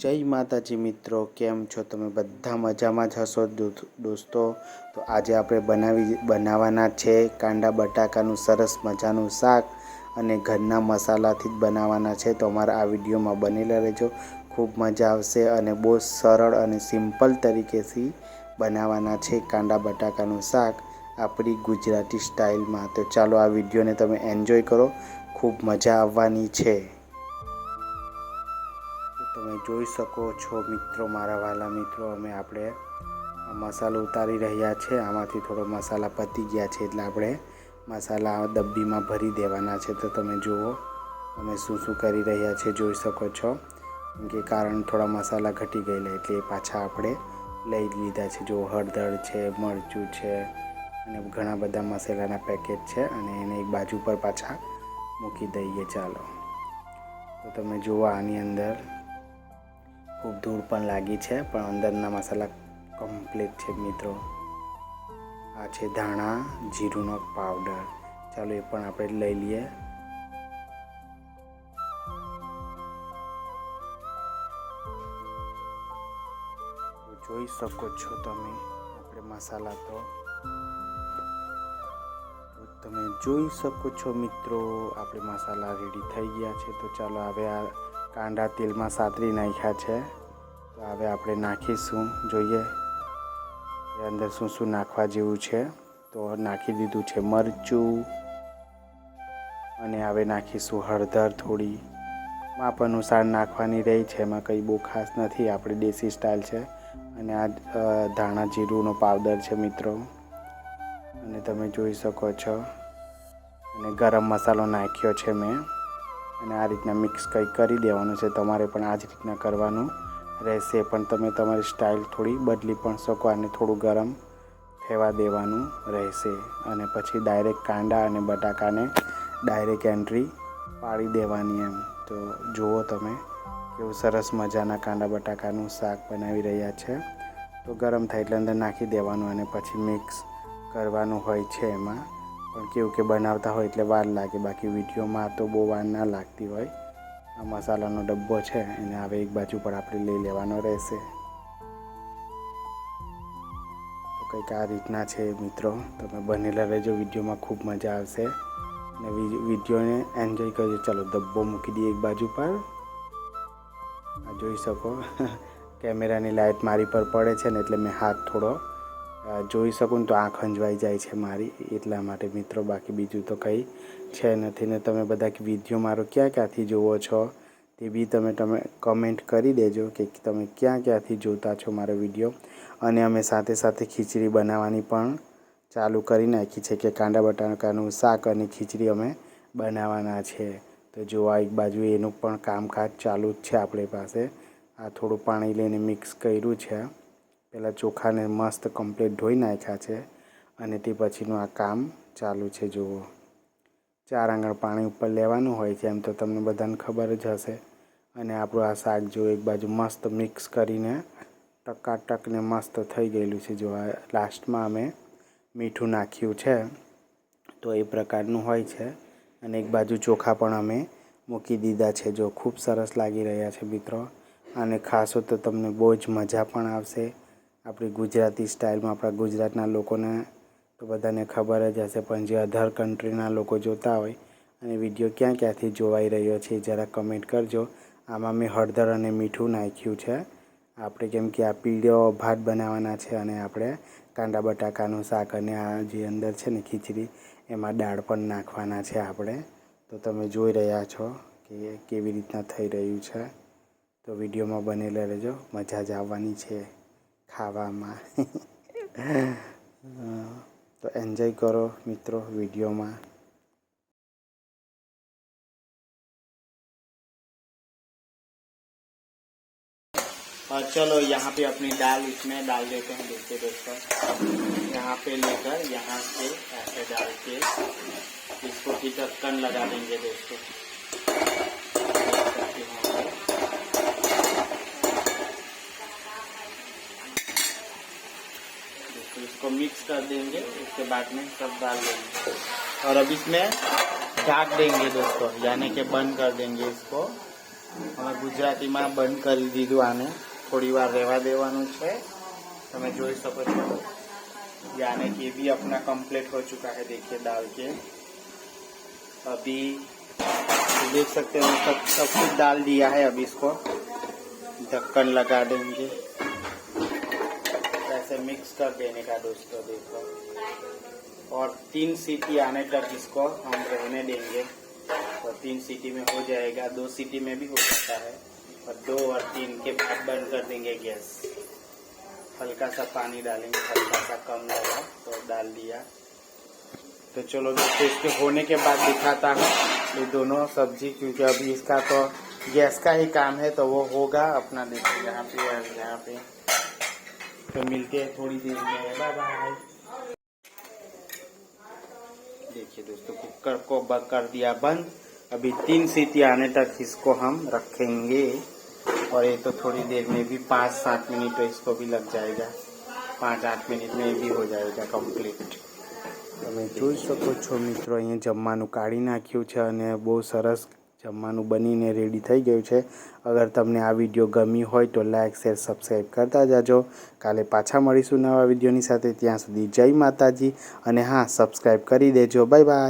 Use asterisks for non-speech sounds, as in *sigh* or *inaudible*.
જય માતાજી મિત્રો, કેમ છો તમે? બધા મજામાં જ હશો દોસ્તો? તો આજે આપણે બનાવી બનાવવાના છે કાંદા બટાકાનું સરસ મજાનું શાક અને ઘરના મસાલાથી જ બનાવવાના છે. તો અમારા આ વિડીયોમાં બનેલા રહેજો. ખૂબ મજા આવશે અને બહુ સરળ અને સિમ્પલ તરીકેથી બનાવવાના છે કાંદા બટાકાનું શાક આપણી ગુજરાતી સ્ટાઇલમાં. તો ચાલો આ વિડીયોને તમે એન્જોય કરો. ખૂબ મજા આવવાની છે. તમે જોઈ શકો છો મિત્રો, મારા વાલા મિત્રો, અમે આપણે મસાલો ઉતારી રહ્યા છે. આમાંથી થોડો મસાલા પતી ગયા છે એટલે આપણે મસાલા ડબ્બીમાં ભરી દેવાના છે. તો તમે જુઓ અમે શું શું કરી રહ્યા છે જોઈ શકો છો. કેમ કે કારણ થોડા મસાલા ઘટી ગયેલા એટલે એ પાછા આપણે લઈ લીધા છે. જો હળદર છે, મરચું છે અને ઘણા બધા મસાલાના પેકેટ છે અને એને એક બાજુ પર પાછા મૂકી દઈએ. ચાલો, તો તમે જુઓ આની અંદર ખૂબ ધૂળ પણ લાગી છે, પણ અંદરના મસાલા કમ્પ્લીટ છે મિત્રો. આ છે ધાણા જીરુંનો પાવડર ચાલો એ પણ આપણે લઈ લઈએ. જોઈ શકો છો તમે, આપણે મસાલા તો. તમે જોઈ શકો છો મિત્રો, આપણે મસાલા રેડી થઈ ગયા છે. તો ચાલો હવે આ કાંદા તેલમાં સાતરી નાખ્યા છે. તો હવે આપણે નાખીશું. જોઈએ એ અંદર શું શું નાખવા જેવું છે. તો નાખી દીધું છે મરચું. અને હવે નાખીશું હળદર થોડી. માપ અનુસાર નાખવાની રહી છે. એમાં કંઈ બહુ ખાસ નથી. આપણે દેશી સ્ટાઇલ છે. અને આ ધાણા જીરુંનો પાવડર છે મિત્રો. અને તમે જોઈ શકો છો. અને ગરમ મસાલો નાખ્યો છે મેં. અને આ રીતના મિક્સ કંઈ કરી દેવાનું છે. તમારે પણ આ જ રીતના કરવાનું રહેશે. પણ તમે તમારી સ્ટાઇલ થોડી બદલી પણ શકો અને થોડું ગરમ થવા દેવાનું રહેશે. અને પછી ડાયરેક્ટ કાંદા અને બટાકાને ડાયરેક્ટ એન્ટ્રી પાડી દેવાની એમ. તો જુઓ તમે કેવું સરસ મજાના કાંદા બટાકાનું શાક બનાવી રહ્યા છે. તો ગરમ થાય એટલે અંદર નાખી દેવાનું અને પછી મિક્સ કરવાનું હોય છે એમાં. પણ કેવું કે બનાવતા હોય એટલે વાર લાગે. બાકી વિડીયોમાં તો બહુ વાર ના લાગતી હોય. આ મસાલાનો ડબ્બો છે, એને હવે એક બાજુ પર આપણે લઈ લેવાનો રહેશે. કંઈક આ રીતના છે મિત્રો. તમે બનેલા રહેજો, વિડીયોમાં ખૂબ મજા આવશે. અને વિડીયોને એન્જોય કરજો. ચાલો, ડબ્બો મૂકી દઈએ એક બાજુ પર. આ જોઈ શકો. *laughs* કેમેરાની લાઇટ મારી પર પડે છે ને એટલે મેં હાથ થોડો જોઈ શકું તો આંખ અંજવાઈ જાય છે મારી એટલા માટે મિત્રો. બાકી બીજું તો કંઈ છે નથી ને તમે બધા વીડિયો મારો ક્યાં ક્યાંથી જુઓ છો તે બી તમે તમે કમેન્ટ કરી દેજો કે તમે ક્યાં ક્યાંથી જોતા છો મારો વીડિયો અને અમે સાથે સાથે ખીચડી બનાવવાની પણ ચાલુ કરી નાખી છે કે કાંદા બટાકાનું શાક અને ખીચડી અમે બનાવવાના છે. તો જો આ એક બાજુ એનું પણ કામકાજ ચાલુ જ છે આપણી પાસે. આ થોડું પાણી લઈને મિક્સ કર્યું છે. પહેલાં ચોખાને મસ્ત કમ્પ્લીટ ધોઈ નાખ્યા છે અને તે પછીનું આ કામ ચાલુ છે, જુઓ. ચાર આંગણ પાણી ઉપર લેવાનું હોય છે, એમ તો તમને બધાને ખબર જ હશે. અને આપણું આ શાક જો એક બાજુ મસ્ત મિક્સ કરીને ટકાટકને મસ્ત થઈ ગયેલું છે જો આ લાસ્ટમાં અમે મીઠું નાખ્યું છે, તો એ પ્રકારનું હોય છે. અને એક બાજુ ચોખા પણ અમે મૂકી દીધા છે જો ખૂબ સરસ લાગી રહ્યા છે, મિત્રો. અને ખાસો તો તમને બહુ જ મજા પણ આવશે. આપણી ગુજરાતી સ્ટાઇલમાં આપણા ગુજરાતના લોકોને તો બધાને ખબર જ હશે, પણ જે અધર કન્ટ્રીના લોકો જોતા હોય અને વીડિયો ક્યાં ક્યાંથી જોવાઈ રહ્યો છે, જરા કમેન્ટ કરજો. આમાં મેં હળદર અને મીઠું નાખ્યું છે. આપણે કેમ કે આ પીળો ભાત બનાવવાના છે અને આપણે કાંદા બટાકાનું શાક અને આ જે અંદર છે ને ખીચડી, એમાં દાળ પણ નાખવાના છે આપણે. તો તમે જોઈ રહ્યા છો કે કેવી રીતના થઈ રહ્યું છે. તો વિડીયોમાં બનેલા રહેજો. મજા જ આવવાની છે. ખાવામાં તો એન્જોય કરો મિત્રો વિડીયોમાં और चलो यहाँ पे अपनी दाल इसमें डाल देते हैं देखते दोस्तों यहाँ पे लेकर यहाँ से ऐसे डाल के इसको भी ढक्कन लगा देंगे दोस्तों देखो इसको मिक्स कर देंगे उसके बाद में सब डाल देंगे और अब इसमें ढाक देंगे दोस्तों यानी कि बंद कर देंगे इसको હવે ગુજરાતીમાં બંધ કરી દીધું આને થોડી વાર રહેવા દેવાનું છે તમે જોઈ શકો છો यानी कि भी अपना कंप्लीट हो चुका है देखिए दाल के अभी देख सकते हो सब सब कुछ डाल दिया है अभी इसको ढक्कन लगा देंगे ऐसे मिक्स कर देने का दोस्तों देखो। और तीन सीटी आने तक इसको हम रहने देंगे। और तीन सीटी में हो जाएगा, दो सीटी में भी हो सकता है। और दो और तीन के बाद बंद कर देंगे गैस। हल्का सा पानी डालेंगे, हल्का सा कम लगा तो डाल दिया। तो चलो दोस्तों, इसके होने के बाद दिखाता हूँ ये दोनों सब्ज़ी, क्योंकि अभी इसका तो गैस का ही काम है तो वो होगा अपना देखो, यहाँ पे यहाँ पे। तो मिलते हैं थोड़ी देर में बाय बाय देखिए दोस्तों कुकर को ब- कर दिया बंद अभी तीन सीटी आने तक इसको हम रखेंगे और ये तो थोड़ी देर में भी पाँच सात मिनट तो इसको भी लग जाएगा पाँच आठ मिनट में भी हो जाएगा कंप्लीट તમે જોઈ શકો છો મિત્રો અહીંયા જમવાનું કાઢી નાખ્યું છે અને બહુ સરસ જમવાનું બનીને રેડી થઈ ગયું છે. અગર તમને આ વીડિયો ગમી હોય તો લાઇક શેર સબસ્ક્રાઈબ કરતા જાજો. કાલે પાછા મળીશું નવા વિડીયોની સાથે. ત્યાં સુધી જય માતાજી અને હા સબસ્ક્રાઈબ કરી દેજો. Bye bye